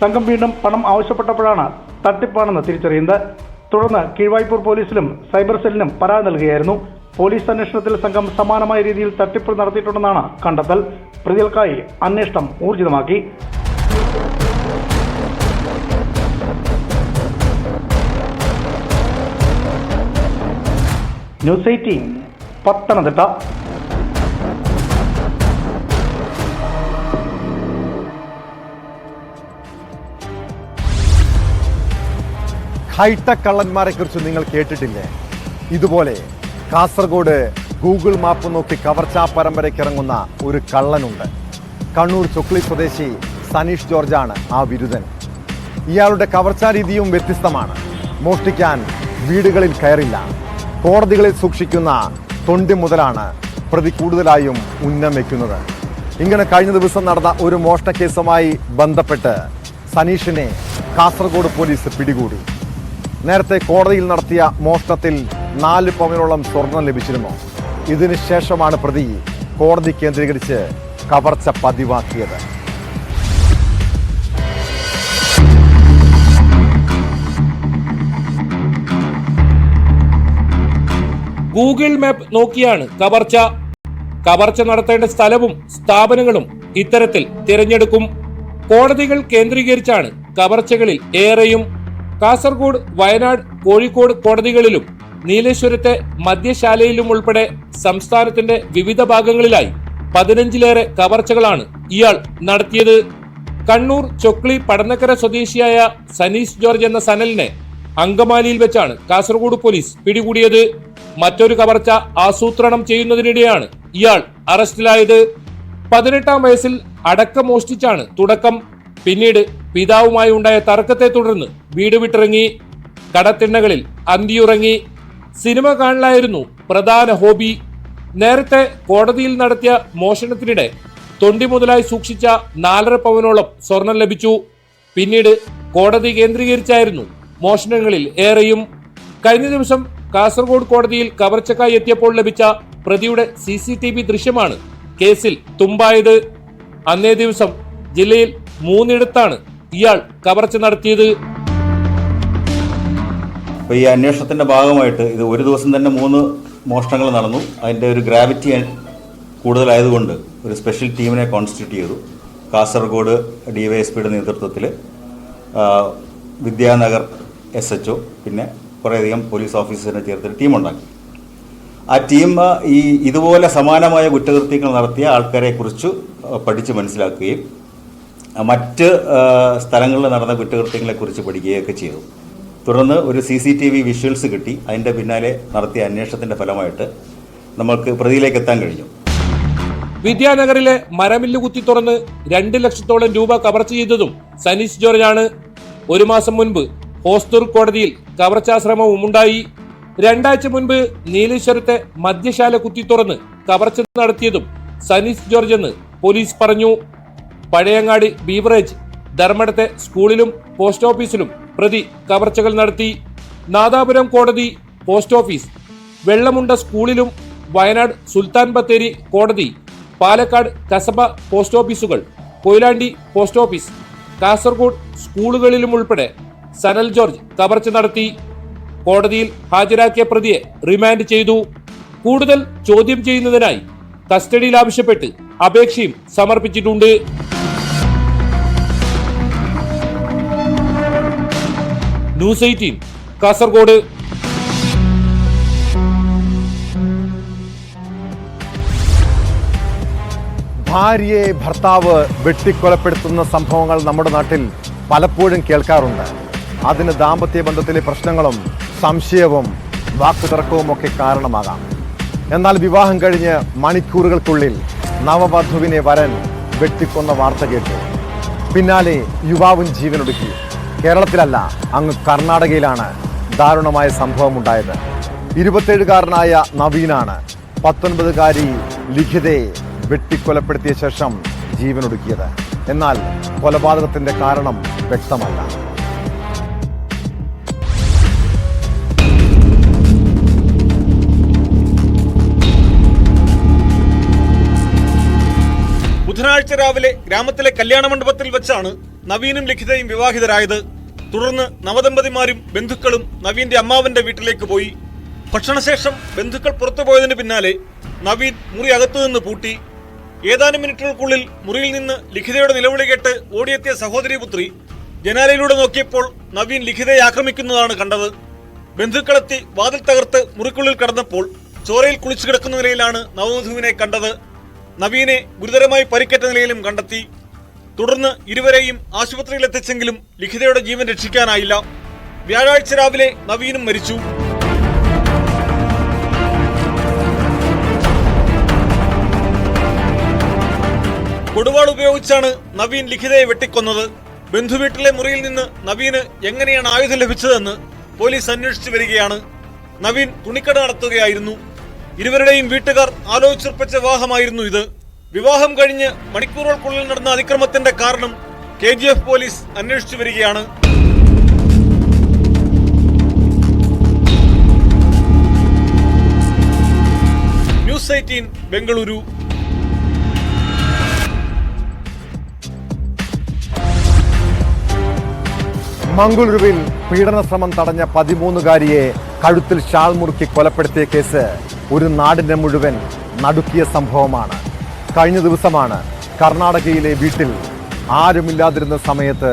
സംഘം വീണ്ടും പണം ആവശ്യപ്പെട്ടപ്പോഴാണ് തട്ടിപ്പാണെന്ന് തിരിച്ചറിയുന്നത്. തുടർന്ന് കീഴ്വായ്പൂർ പോലീസിലും സൈബർ സെല്ലിനും പരാതി നൽകുകയായിരുന്നു പോലീസ് അന്വേഷണത്തിൽ സംഘം സമാനമായ രീതിയിൽ തട്ടിപ്പ് നടത്തിയിട്ടുണ്ടെന്നാണ് കണ്ടെത്തൽ. പ്രതികൾക്കായി അന്വേഷണം ഊർജിതമാക്കി. News eighteen Pathanamthitta. ഹൈടെക് കള്ളന്മാരെ കുറിച്ച് നിങ്ങൾ കേട്ടിട്ടില്ലേ? ഇതുപോലെ കാസർഗോഡ് ഗൂഗിൾ മാപ്പ് നോക്കി കവർച്ചാ പരമ്പരയ്ക്ക് ഇറങ്ങുന്ന ഒരു കള്ളനുണ്ട്. കണ്ണൂർ ചൊക്ലി സ്വദേശി സനീഷ് ജോർജാണ് ആ ബിരുദൻ ഇയാളുടെ കവർച്ചാ രീതിയും വ്യത്യസ്തമാണ്. മോഷ്ടിക്കാൻ വീടുകളിൽ കയറില്ല. കോടതികളിൽ സൂക്ഷിക്കുന്ന തൊണ്ടി മുതലാണ് പ്രതി കൂടുതലായും ഉന്നം വയ്ക്കുന്നത് ഇങ്ങനെ കഴിഞ്ഞ ദിവസം നടന്ന ഒരു മോഷണ കേസുമായി ബന്ധപ്പെട്ട് സനീഷിനെ കാസർഗോഡ് പോലീസ് പിടികൂടി. നേരത്തെ കോടതിയിൽ നടത്തിയ മോഷണത്തിൽ നാല് പവനോളം സ്വർണം ലഭിച്ചിരുന്നു. ഇതിനുശേഷമാണ് പ്രതി കോടതി കേന്ദ്രീകരിച്ച് കവർച്ച പതിവാക്കിയത്. ഗൂഗിൾ മാപ്പ് നോക്കിയാണ് കവർച്ച. കവർച്ച നടത്തേണ്ട സ്ഥലവും സ്ഥാപനങ്ങളും ഇത്തരത്തിൽ തിരഞ്ഞെടുക്കും. കോടതികൾ കേന്ദ്രീകരിച്ചാണ് കവർച്ചകളിൽ ഏറെയും. കാസർഗോഡ് വയനാട് കോഴിക്കോട് കോടതികളിലും നീലേശ്വരത്തെ മദ്യശാലയിലും ഉൾപ്പെടെ സംസ്ഥാനത്തിന്റെ വിവിധ ഭാഗങ്ങളിലായി പതിനഞ്ചിലേറെ കവർച്ചകളാണ് ഇയാൾ നടത്തിയത്. കണ്ണൂർ ചൊക്ലി പടന്നക്കര സ്വദേശിയായ സനീഷ് ജോർജ് എന്ന സനലിനെ അങ്കമാലിയിൽ വെച്ചാണ് കാസർഗോഡ് പോലീസ് പിടികൂടിയത്. മറ്റൊരു കവർച്ച ആസൂത്രണം ചെയ്യുന്നതിനിടെയാണ് ഇയാൾ അറസ്റ്റിലായത്. പതിനെട്ടാം വയസ്സിൽ അടക്കം മോഷ്ടിച്ചാണ് തുടക്കം. പിന്നീട് പിതാവുമായി ഉണ്ടായ തർക്കത്തെ തുടർന്ന് വീട് വിട്ടിറങ്ങി. കടത്തിണ്ണകളിൽ അന്തിയുറങ്ങി. സിനിമ കാണലായിരുന്നു പ്രധാന ഹോബി. നേരത്തെ കോടതിയിൽ നടത്തിയ മോഷണത്തിനിടെ തൊണ്ടി മുതലായി സൂക്ഷിച്ച നാലര പവനോളം സ്വർണം ലഭിച്ചു. പിന്നീട് കോടതി കേന്ദ്രീകരിച്ചായിരുന്നു മോഷണങ്ങളിൽ ഏറെയും. കഴിഞ്ഞ ദിവസം കാസർഗോഡ് കോടതിയിൽ കവർച്ചക്കായി എത്തിയപ്പോൾ ലഭിച്ച പ്രതിയുടെ സി സി ടി വി ദൃശ്യമാണ് കേസിൽ തുമ്പായത്. അന്നേ ദിവസം ജില്ലയിൽ മൂന്നിടത്താണ് ഇയാൾ കവർച്ച നടത്തിയത്. അപ്പോൾ ഈ അന്വേഷണത്തിന്റെ ഭാഗമായിട്ട് ഇത് ഒരു ദിവസം തന്നെ മൂന്ന് മോഷണങ്ങൾ നടന്നു. അതിന്റെ ഒരു ഗ്രാവിറ്റി കൂടുതലായതുകൊണ്ട് ഒരു സ്പെഷ്യൽ ടീമിനെ കോൺസ്റ്റിറ്റ്യൂട്ട് ചെയ്തു. കാസർഗോഡ് ഡി വൈ എസ് പിയുടെ നേതൃത്വത്തിൽ വിദ്യാനഗർ എസ് എച്ച് ഒ പിന്നെ കുറേയധികം പോലീസ് ഓഫീസറിനെ ചേർത്തിട്ട് ടീമുണ്ടാക്കി ആ ടീം ഈ ഇതുപോലെ സമാനമായ കുറ്റകൃത്യങ്ങൾ നടത്തിയ ആൾക്കാരെക്കുറിച്ച് പഠിച്ച് മനസ്സിലാക്കുകയും മറ്റ് സ്ഥലങ്ങളിൽ നടന്ന കുറ്റകൃത്യങ്ങളെക്കുറിച്ച് പഠിക്കുകയൊക്കെ ചെയ്തു. തുടർന്ന് ഒരു C C T V visuals കിട്ടി. അതിന്റെ പിന്നാലെ നടത്തിയ അന്വേഷണത്തിന്റെ ഫലമായിട്ട് നമ്മൾക്ക് പ്രതിയിലേക്ക് എത്താൻ കഴിഞ്ഞു. വിദ്യാനഗറിലെ മരമില്ല് കുത്തി തുറന്ന് രണ്ട് ലക്ഷത്തോളം രൂപ കവർച്ച ചെയ്തതും സനീഷ് ജോർജാണ്. ഒരു മാസം മുൻപ് ഹോസ്തൂർ കോടതിയിൽ കവർച്ചാശ്രമവും ഉണ്ടായി. രണ്ടാഴ്ച മുൻപ് നീലേശ്വരത്തെ മദ്യശാല കുത്തി തുറന്ന് കവർച്ച നടത്തിയതും സനീഷ് ജോർജ് എന്ന് പോലീസ് പറഞ്ഞു. പഴയങ്ങാടി ബീവറേജ് ധർമ്മടത്തെ സ്കൂളിലും പോസ്റ്റ് ഓഫീസിലും പ്രതി കവർച്ചകൾ നടത്തി. നാദാപുരം കോടതി പോസ്റ്റ് ഓഫീസ്. വെള്ളമുണ്ട സ്കൂളിലും വയനാട് സുൽത്താൻ ബത്തേരി കോടതി. പാലക്കാട് കസബ പോസ്റ്റ് ഓഫീസുകൾ. Koyilandy post office. കാസർഗോഡ് സ്കൂളുകളിലും ഉൾപ്പെടെ സനൽ ജോർജ് കവർച്ച നടത്തി. കോടതിയിൽ ഹാജരാക്കിയ പ്രതിയെ റിമാൻഡ് ചെയ്തു. കൂടുതൽ ചോദ്യം ചെയ്യുന്നതിനായി കസ്റ്റഡിയിൽ ആവശ്യപ്പെട്ട് അപേക്ഷയും സമർപ്പിച്ചിട്ടുണ്ട്. News eighteen Kasaragod. ഭാര്യയെ ഭർത്താവ് വെട്ടിക്കൊലപ്പെടുത്തുന്ന സംഭവങ്ങൾ നമ്മുടെ നാട്ടിൽ പലപ്പോഴും കേൾക്കാറുണ്ട്. അതിന് ദാമ്പത്യ ബന്ധത്തിലെ പ്രശ്നങ്ങളും സംശയവും വാക്കുതർക്കവും ഒക്കെ കാരണമാകാം. എന്നാൽ വിവാഹം കഴിഞ്ഞ് മണിക്കൂറുകൾക്കുള്ളിൽ നവവധുവിനെ വരൻ വെട്ടിക്കൊന്ന വാർത്ത കേട്ടു. പിന്നാലെ യുവാവും ജീവനൊടുക്കി. കേരളത്തിലല്ല അങ്ങ് കർണാടകയിലാണ് ദാരുണമായ സംഭവം ഉണ്ടായത് ഇരുപത്തേഴുകാരനായ നവീനാണ് പത്തൊൻപതുകാരി ലിഖിതയെ വെട്ടിക്കൊലപ്പെടുത്തിയ ശേഷം ജീവനൊടുക്കിയത്. എന്നാൽ കൊലപാതകത്തിന്റെ കാരണം വ്യക്തമല്ല. ബുധനാഴ്ച രാവിലെ ഗ്രാമത്തിലെ കല്യാണ മണ്ഡപത്തിൽ വെച്ചാണ് നവീനും ലിഖിതയും വിവാഹിതരായത് തുടർന്ന് നവദമ്പതിമാരും ബന്ധുക്കളും നവീന്റെ അമ്മാവന്റെ വീട്ടിലേക്ക് പോയി. ഭക്ഷണശേഷം ബന്ധുക്കൾ പുറത്തു പോയതിന് പിന്നാലെ നവീൻ മുറി അകത്തുനിന്ന് പൂട്ടി. ഏതാനും മിനിറ്റുകൾക്കുള്ളിൽ മുറിയിൽ നിന്ന് ലിഖിതയുടെ നിലവിളി കേട്ട് ഓടിയെത്തിയ സഹോദരി പുത്രി ജനാലയിലൂടെ നോക്കിയപ്പോൾ നവീൻ ലിഖിതയെ ആക്രമിക്കുന്നതാണ് കണ്ടത്. ബന്ധുക്കളെത്തി വാതിൽ തകർത്ത് മുറിക്കുള്ളിൽ കടന്നപ്പോൾ ചോരയിൽ കുളിച്ചു കിടക്കുന്ന നിലയിലാണ് നവവധുവിനെ കണ്ടത്. നവീനെ ഗുരുതരമായി പരിക്കേറ്റ നിലയിലും കണ്ടെത്തി. തുടർന്ന് ഇരുവരെയും ആശുപത്രിയിൽ എത്തിച്ചെങ്കിലും ലിഖിതയുടെ ജീവൻ രക്ഷിക്കാനായില്ല. വ്യാഴാഴ്ച രാവിലെ നവീനും മരിച്ചു. കൊടുവാൾ ഉപയോഗിച്ചാണ് നവീൻ ലിഖിതയെ വെട്ടിക്കൊന്നത്. ബന്ധുവീട്ടിലെ മുറിയിൽ നിന്ന് നവീന് എങ്ങനെയാണ് ആയുധം ലഭിച്ചതെന്ന് പോലീസ് അന്വേഷിച്ചു വരികയാണ്. നവീൻ തുണിക്കട നടത്തുകയായിരുന്നു. ഇരുവരുടെയും വീട്ടുകാർ ആലോചിച്ചുറപ്പിച്ച വിവാഹമായിരുന്നു ഇത്. വിവാഹം കഴിഞ്ഞ് മണിക്കൂറുകൾക്കുള്ളിൽ നടന്ന അതിക്രമത്തിന്റെ കാരണം കെ ജി എഫ് പോലീസ് അന്വേഷിച്ചു വരികയാണ്. News eighteen Bengaluru. മംഗളൂരുവിൽ പീഡന ശ്രമം തടഞ്ഞ പതിമൂന്നുകാരിയെ കഴുത്തിൽ ഷാൾ മുറുക്കി കൊലപ്പെടുത്തിയ കേസ് ഒരു നാടിനെ മുഴുവൻ നടുക്കിയ സംഭവമാണ്. കഴിഞ്ഞ ദിവസമാണ് കർണാടകയിലെ വീട്ടിൽ ആരുമില്ലാതിരുന്ന സമയത്ത്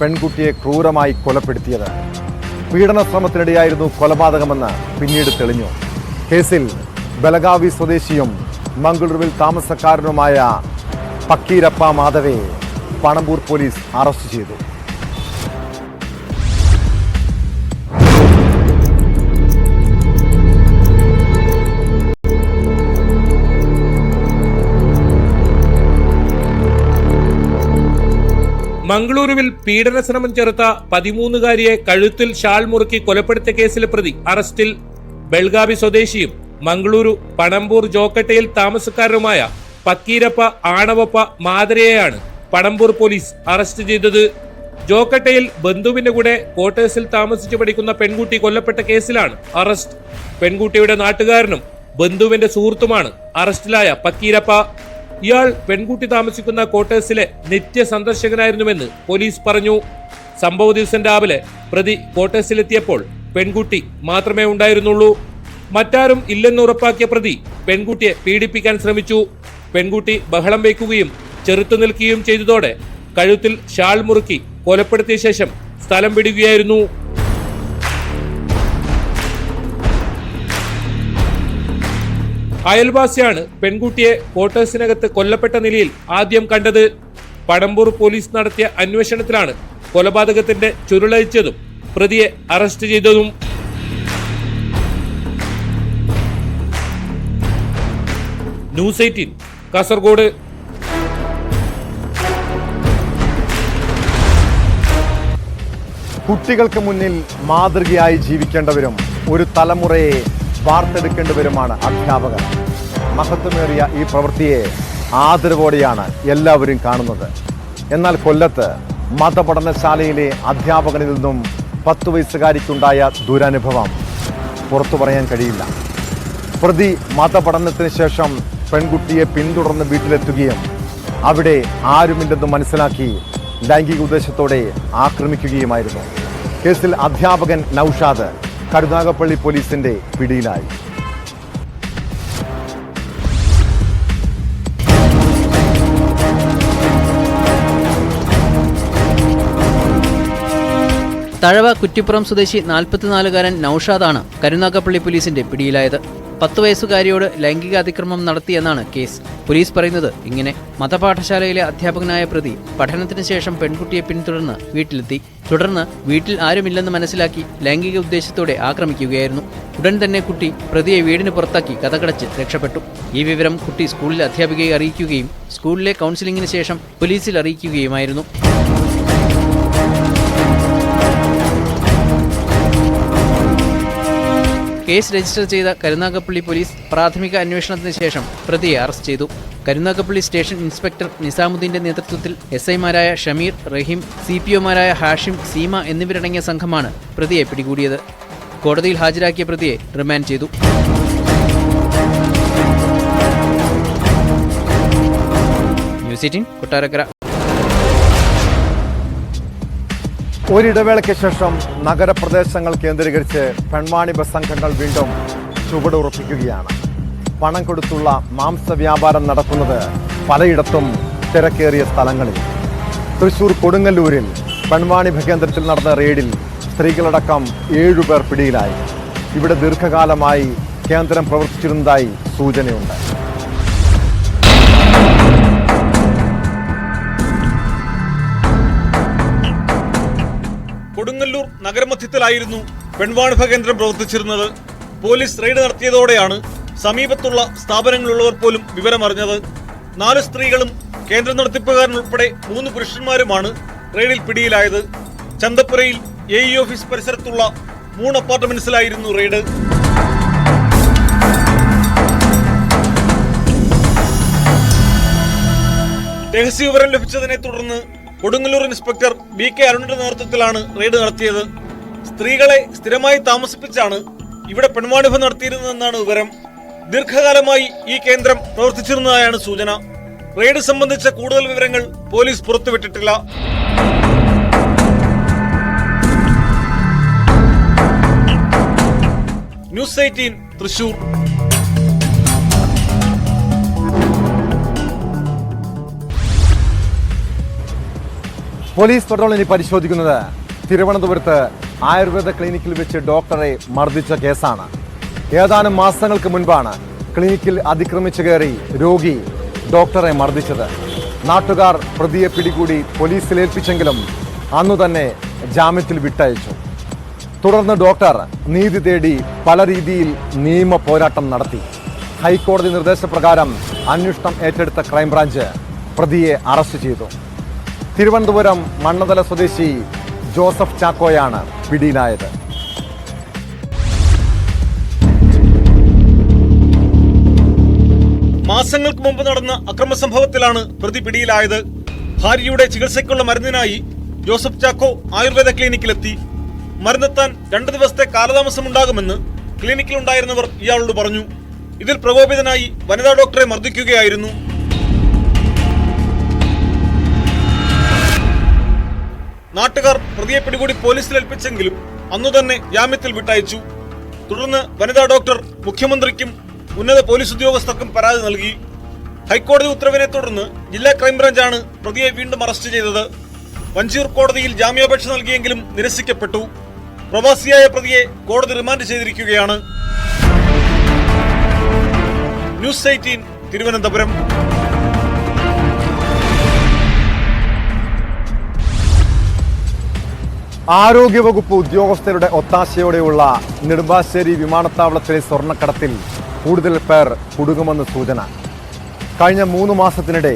പെൺകുട്ടിയെ ക്രൂരമായി കൊലപ്പെടുത്തിയത്. പീഡന ശ്രമത്തിനിടെയായിരുന്നു കൊലപാതകമെന്ന് പിന്നീട് തെളിഞ്ഞു. കേസിൽ ബലഗാവി സ്വദേശിയും മംഗളൂരുവിൽ താമസക്കാരനുമായ പക്കീരപ്പ മാധവയെ പണമ്പൂർ പോലീസ് അറസ്റ്റ് ചെയ്തു. മംഗളൂരുവിൽ പീഡന ശ്രമം ചെറുത്ത പതിമൂന്നുകാരിയെ കഴുത്തിൽ ഷാൾ മുറുക്കി കൊലപ്പെടുത്തിയ കേസിലെ പ്രതി അറസ്റ്റിൽ ബെൽഗാവി സ്വദേശിയും മംഗളൂരു പണമ്പൂർ ജോക്കട്ടയിൽ താമസക്കാരനുമായ പക്കീരപ്പ ആണവപ്പ മാതരയെയാണ് പണമ്പൂർ പോലീസ് അറസ്റ്റ് ചെയ്തത്. ജോക്കട്ടയിൽ ബന്ധുവിന്റെ കൂടെ ക്വാർട്ടേഴ്സിൽ താമസിച്ചു പഠിക്കുന്ന പെൺകുട്ടി കൊല്ലപ്പെട്ട കേസിലാണ് അറസ്റ്റ്. പെൺകുട്ടിയുടെ നാട്ടുകാരനും ബന്ധുവിന്റെ സുഹൃത്തുമാണ് അറസ്റ്റിലായ പക്കീരപ്പ. ഇയാൾ പെൺകുട്ടി താമസിക്കുന്ന ക്വാർട്ടേഴ്സിലെ നിത്യ സന്ദർശകനായിരുന്നുവെന്ന് പോലീസ് പറഞ്ഞു. സംഭവ ദിവസം രാവിലെ പ്രതി ക്വാർട്ടേഴ്സിലെത്തിയപ്പോൾ പെൺകുട്ടി മാത്രമേ ഉണ്ടായിരുന്നുള്ളൂ. മറ്റാരും ഇല്ലെന്ന് ഉറപ്പാക്കിയ പ്രതി പെൺകുട്ടിയെ പീഡിപ്പിക്കാൻ ശ്രമിച്ചു. പെൺകുട്ടി ബഹളം വയ്ക്കുകയും ചെറുത്തു നിൽക്കുകയും ചെയ്തതോടെ കഴുത്തിൽ ഷാൾ മുറുക്കി കൊലപ്പെടുത്തിയ ശേഷം സ്ഥലം വിടുകയായിരുന്നു. അയൽവാസിയാണ് പെൺകുട്ടിയെ ക്വാർട്ടേഴ്സിനകത്ത് കൊല്ലപ്പെട്ട നിലയിൽ ആദ്യം കണ്ടത്. പടമ്പൂർ പോലീസ് നടത്തിയ അന്വേഷണത്തിലാണ് കൊലപാതകത്തിന്റെ ചുരുളഴിച്ചതും പ്രതിയെ അറസ്റ്റ് ചെയ്തതും. News eighteen Kasaragod. കുട്ടികൾക്ക് മുന്നിൽ മാതൃകയായി ജീവിക്കേണ്ടവരും ഒരു തലമുറയെ വാർത്തെടുക്കേണ്ടവരുമാണ് അധ്യാപകർ. മഹത്വമേറിയ ഈ പ്രവൃത്തിയെ ആദരവോടെയാണ് എല്ലാവരും കാണുന്നത്. എന്നാൽ കൊല്ലത്ത് മതപഠനശാലയിലെ അധ്യാപകനിൽ നിന്നും പത്ത് വയസ്സുകാരിക്കുണ്ടായ ദുരനുഭവം പുറത്തു പറയാൻ കഴിയില്ല. പ്രതി മതപഠനത്തിന് ശേഷം പെൺകുട്ടിയെ പിന്തുടർന്ന് വീട്ടിലെത്തുകയും അവിടെ ആരുമില്ലെന്ന് മനസ്സിലാക്കി ലൈംഗിക ഉദ്ദേശത്തോടെ ആക്രമിക്കുകയുമായിരുന്നു. കേസിൽ അധ്യാപകൻ നൌഷാദ് കരുനാഗപ്പള്ളി പോലീസിന്റെ പിടിയിലായി. തഴവ കുറ്റിപ്പുറം സ്വദേശി നാൽപ്പത്തിനാലുകാരൻ നൌഷാദാണ് കരുനാഗപ്പള്ളി പോലീസിന്റെ പിടിയിലായത്. പത്ത് വയസ്സുകാരിയോട് ലൈംഗിക അതിക്രമം നടത്തിയെന്നാണ് കേസ്. പോലീസ് പറയുന്നത് ഇങ്ങനെ മതപാഠശാലയിലെ അധ്യാപകനായ പ്രതി പഠനത്തിന് ശേഷം പെൺകുട്ടിയെ പിന്തുടർന്ന് വീട്ടിലെത്തി. തുടർന്ന് വീട്ടിൽ ആരുമില്ലെന്ന് മനസ്സിലാക്കി ലൈംഗിക ഉദ്ദേശത്തോടെ ആക്രമിക്കുകയായിരുന്നു. ഉടൻ തന്നെ കുട്ടി പ്രതിയെ വീടിന് പുറത്താക്കി കഥകടച്ച് രക്ഷപ്പെട്ടു. ഈ വിവരം കുട്ടി സ്കൂളിലെ അധ്യാപികയെ അറിയിക്കുകയും സ്കൂളിലെ കൗൺസിലിംഗിന് ശേഷം പോലീസിൽ അറിയിക്കുകയുമായിരുന്നു. കേസ് രജിസ്റ്റർ ചെയ്ത കരുനാഗപ്പള്ളി പോലീസ് പ്രാഥമിക അന്വേഷണത്തിന് ശേഷം പ്രതിയെ അറസ്റ്റ് ചെയ്തു. കരുനാഗപ്പള്ളി സ്റ്റേഷൻ ഇൻസ്പെക്ടർ നിസാമുദ്ദീന്റെ നേതൃത്വത്തിൽ എസ് ഐമാരായ ഷമീർ റഹീം സി പി ഒമാരായ ഹാഷിം സീമ എന്നിവരടങ്ങിയ സംഘമാണ് പ്രതിയെ പിടികൂടിയത്. കോടതിയിൽ ഹാജരാക്കിയ പ്രതിയെ റിമാൻഡ് ചെയ്തു. News eighteen Kottarakkara. ഒരിടവേളയ്ക്ക് ശേഷം നഗരപ്രദേശങ്ങൾ കേന്ദ്രീകരിച്ച് പെൺവാണിഭ സംഘങ്ങൾ വീണ്ടും ചുവടുറപ്പിക്കുകയാണ്. പണം കൊടുത്തുള്ള മാംസ വ്യാപാരം നടക്കുന്നത് പലയിടത്തും തിരക്കേറിയ സ്ഥലങ്ങളിൽ. തൃശൂർ കൊടുങ്ങല്ലൂരിൽ പെൺവാണിഭ കേന്ദ്രത്തിൽ നടന്ന റെയ്ഡിൽ സ്ത്രീകളടക്കം ഏഴുപേർ പിടിയിലായി. ഇവിടെ ദീർഘകാലമായി കേന്ദ്രം പ്രവർത്തിച്ചിരുന്നതായി സൂചനയുണ്ട്. കൊടുങ്ങല്ലൂർ നഗരമധ്യത്തിലായിരുന്നു പെൺവാണിഭ കേന്ദ്രം പ്രവർത്തിച്ചിരുന്നത്. പോലീസ് റെയ്ഡ് നടത്തിയതോടെയാണ് സമീപത്തുള്ള സ്ഥാപനങ്ങളുള്ളവർ പോലും വിവരമറിഞ്ഞത്. നാല് സ്ത്രീകളും കേന്ദ്ര നടത്തിപ്പുകാരൻ ഉൾപ്പെടെ മൂന്ന് പുരുഷന്മാരുമാണ് റെയ്ഡിൽ പിടിയിലായത്. ചന്തപ്പുരയിൽ എ ഇ ഓഫീസ് പരിസരത്തുള്ള മൂന്ന് അപ്പാർട്ട്മെന്റ്സിലായിരുന്നു റെയ്ഡ്. രഹസ്യ വിവരം ലഭിച്ചതിനെ തുടർന്ന് കൊടുങ്ങല്ലൂർ ഇൻസ്പെക്ടർ ബി കെ അരുണിന്റെ നേതൃത്വത്തിലാണ് റെയ്ഡ് നടത്തിയത്. സ്ത്രീകളെ സ്ഥിരമായി താമസിപ്പിച്ചാണ് ഇവിടെ പെൺവാണിഭം നടത്തിയിരുന്നതെന്നാണ് വിവരം. ദീർഘകാലമായി ഈ കേന്ദ്രം പ്രവർത്തിച്ചിരുന്നതായാണ് സൂചന. റെയ്ഡ് സംബന്ധിച്ച കൂടുതൽ വിവരങ്ങൾ police പുറത്തുവിട്ടിട്ടില്ല. News Eighteen Thrissur. Police തുടർന്ന് ഇനി പരിശോധിക്കുന്നത്. തിരുവനന്തപുരത്ത് ആയുർവേദ ക്ലിനിക്കിൽ വെച്ച് ഡോക്ടറെ മർദ്ദിച്ച കേസാണ്. ഏതാനും മാസങ്ങൾക്ക് മുൻപാണ് ക്ലിനിക്കിൽ അതിക്രമിച്ചു കയറി രോഗി ഡോക്ടറെ മർദ്ദിച്ചത്. നാട്ടുകാർ പ്രതിയെ പിടികൂടി പോലീസിൽ ഏൽപ്പിച്ചെങ്കിലും അന്നു തന്നെ ജാമ്യത്തിൽ വിട്ടയച്ചു. തുടർന്ന് ഡോക്ടർ നീതി തേടി പല രീതിയിൽ നിയമ പോരാട്ടം നടത്തി. ഹൈക്കോടതി നിർദ്ദേശപ്രകാരം അന്വേഷണം ഏറ്റെടുത്ത ക്രൈംബ്രാഞ്ച് പ്രതിയെ അറസ്റ്റ് ചെയ്തു. തിരുവനന്തപുരം മണ്ണതല സ്വദേശി ജോസഫ് ചാക്കോയാണ് പിടിയിലായത്. മാസങ്ങൾക്ക് മുമ്പ് നടന്ന അക്രമ സംഭവത്തിലാണ് പ്രതി പിടിയിലായത്. ഭാര്യയുടെ ചികിത്സയ്ക്കുള്ള മരുന്നിനായി ജോസഫ് ചാക്കോ ആയുർവേദ ക്ലിനിക്കിലെത്തി. മരുന്നെത്താൻ രണ്ടു ദിവസത്തെ കാലതാമസമുണ്ടാകുമെന്ന് ക്ലിനിക്കിലുണ്ടായിരുന്നവർ ഇയാളോട് പറഞ്ഞു. ഇതിൽ പ്രകോപിതനായി വനിതാ ഡോക്ടറെ മർദ്ദിക്കുകയായിരുന്നു. നാട്ടുകാർ പ്രതിയെ പിടികൂടി പോലീസിൽ ഏൽപ്പിച്ചെങ്കിലും അന്നു തന്നെ ജാമ്യത്തിൽ വിട്ടയച്ചു. തുടർന്ന് വനിതാ ഡോക്ടർ മുഖ്യമന്ത്രിക്കും ഉന്നത പോലീസ് ഉദ്യോഗസ്ഥർക്കും പരാതി നൽകി. ഹൈക്കോടതി ഉത്തരവിനെ തുടർന്ന് ജില്ലാ ക്രൈംബ്രാഞ്ചാണ് പ്രതിയെ വീണ്ടും അറസ്റ്റ് ചെയ്തത്. വഞ്ചിയൂർ കോടതിയിൽ ജാമ്യാപേക്ഷ നൽകിയെങ്കിലും നിരസിക്കപ്പെട്ടു. പ്രവാസിയായ പ്രതിയെ കോടതി റിമാൻഡ് ചെയ്തിരിക്കുകയാണ്. News eighteen Thiruvananthapuram. ആരോഗ്യവകുപ്പ് ഉദ്യോഗസ്ഥരുടെ ഒത്താശയോടെയുള്ള നെടുമ്പാശ്ശേരി വിമാനത്താവളത്തിലെ സ്വർണക്കടത്തിൽ കൂടുതൽ പേർ കുടുങ്ങുമെന്ന് സൂചന. കഴിഞ്ഞ മൂന്ന് മാസത്തിനിടെ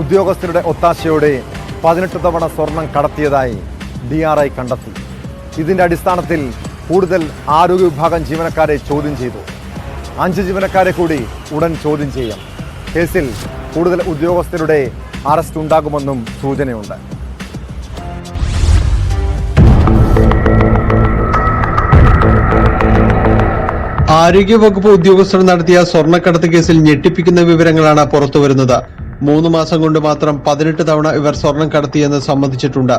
ഉദ്യോഗസ്ഥരുടെ ഒത്താശയോടെ പതിനെട്ട് തവണ സ്വർണം കടത്തിയതായി ഡി ആർ ഐ കണ്ടെത്തി. ഇതിന്റെ അടിസ്ഥാനത്തിൽ കൂടുതൽ ആരോഗ്യ വിഭാഗം ജീവനക്കാരെ ചോദ്യം ചെയ്തു. അഞ്ച് ജീവനക്കാരെ കൂടി ഉടൻ ചോദ്യം ചെയ്യാം. കേസിൽ കൂടുതൽ ഉദ്യോഗസ്ഥരുടെ അറസ്റ്റ് ഉണ്ടാകുമെന്നും സൂചനയുണ്ട്. ആരോഗ്യവകുപ്പ് ഉദ്യോഗസ്ഥർ നടത്തിയ സ്വർണക്കടത്ത് കേസിൽ ഞെട്ടിപ്പിക്കുന്ന വിവരങ്ങളാണ് പുറത്തുവരുന്നത്. മൂന്ന് മാസം കൊണ്ട് മാത്രം പതിനെട്ട് തവണ ഇവർ സ്വർണം കടത്തിയെന്ന് സമ്മതിച്ചിട്ടുണ്ട്.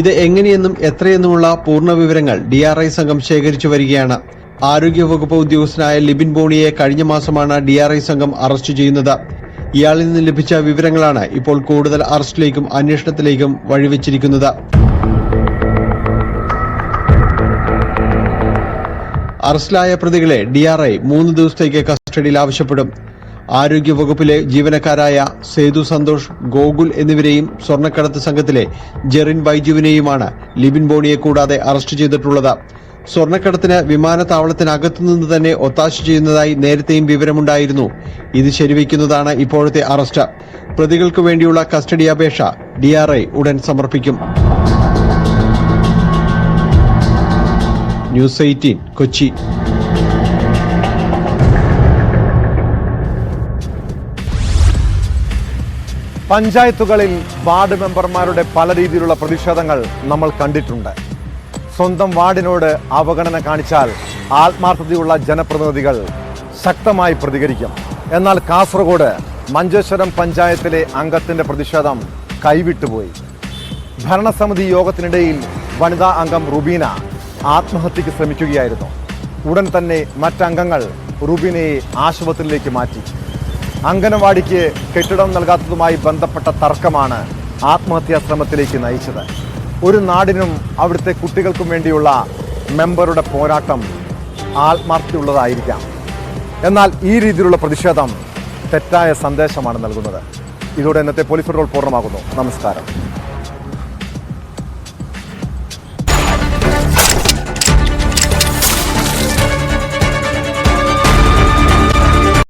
ഇത് എങ്ങനെയെന്നും എത്രയെന്നുമുള്ള പൂർണ വിവരങ്ങൾ ഡി ആർ ഐ സംഘം ശേഖരിച്ചു വരികയാണ്. ആരോഗ്യവകുപ്പ് ഉദ്യോഗസ്ഥനായ ലിബിൻ ബോണിയെ കഴിഞ്ഞ മാസമാണ് ഡി ആർ ഐ സംഘം അറസ്റ്റ് ചെയ്യുന്നത്. ഇയാളിൽ നിന്ന് ലഭിച്ച വിവരങ്ങളാണ് ഇപ്പോൾ കൂടുതൽ അറസ്റ്റിലേക്കും അന്വേഷണത്തിലേക്കും വഴിവെച്ചിരിക്കുന്നത്. അറസ്റ്റിലായ പ്രതികളെ ഡി ആർ ഐ മൂന്ന് ദിവസത്തേക്ക് കസ്റ്റഡിയിൽ ആവശ്യപ്പെടും. ആരോഗ്യവകുപ്പിലെ ജീവനക്കാരായ സേതു സന്തോഷ് ഗോകുൽ എന്നിവരെയും സ്വർണക്കടത്ത് സംഘത്തിലെ ജെറിൻ ബൈജുവിനെയുമാണ് ലിബിൻ ബോണിയെ കൂടാതെ അറസ്റ്റ് ചെയ്തിട്ടുള്ളത്. സ്വർണക്കടത്തിന് വിമാനത്താവളത്തിനകത്തുനിന്ന് തന്നെ ഒത്താശ ചെയ്യുന്നതായി നേരത്തെയും വിവരമുണ്ടായിരുന്നു. ഇത് ശരിവയ്ക്കുന്നതാണ് ഇപ്പോഴത്തെ അറസ്റ്റ്. പ്രതികൾക്ക് വേണ്ടിയുള്ള കസ്റ്റഡി അപേക്ഷ ഡി ഉടൻ സമർപ്പിക്കും. News eighteen Kochi. പഞ്ചായത്തുകളിൽ വാർഡ് മെമ്പർമാരുടെ പല രീതിയിലുള്ള പ്രതിഷേധങ്ങൾ നമ്മൾ കണ്ടിട്ടുണ്ട്. സ്വന്തം വാർഡിനോട് അവഗണന കാണിച്ചാൽ ആത്മാർത്ഥതയുള്ള ജനപ്രതിനിധികൾ ശക്തമായി പ്രതികരിക്കും. എന്നാൽ കാസർഗോഡ് മഞ്ചേശ്വരം പഞ്ചായത്തിലെ അംഗത്തിന്റെ പ്രതിഷേധം കൈവിട്ടുപോയി. ഭരണസമിതി യോഗത്തിനിടയിൽ വനിതാ അംഗം റുബീന ആത്മഹത്യക്ക് ശ്രമിക്കുകയായിരുന്നു. ഉടൻ തന്നെ മറ്റംഗങ്ങൾ റുബിനയെ ആശുപത്രിയിലേക്ക് മാറ്റി. അംഗനവാടിക്ക് കെട്ടിടം നൽകാത്തതുമായി ബന്ധപ്പെട്ട തർക്കമാണ് ആത്മഹത്യാ ശ്രമത്തിലേക്ക് നയിച്ചത്. ഒരു നാടിനും അവിടുത്തെ കുട്ടികൾക്കും വേണ്ടിയുള്ള മെമ്പറുടെ പോരാട്ടം ആത്മാർത്ഥതയുള്ളതായിരിക്കാം എന്നാൽ ഈ രീതിയിലുള്ള പ്രതിഷേധം തെറ്റായ സന്ദേശമാണ് നൽകുന്നത്. ഇതോടെ ഇന്നത്തെ പോലീസ് ഫുട്ബോൾ പൂർണമാകുന്നു. നമസ്കാരം.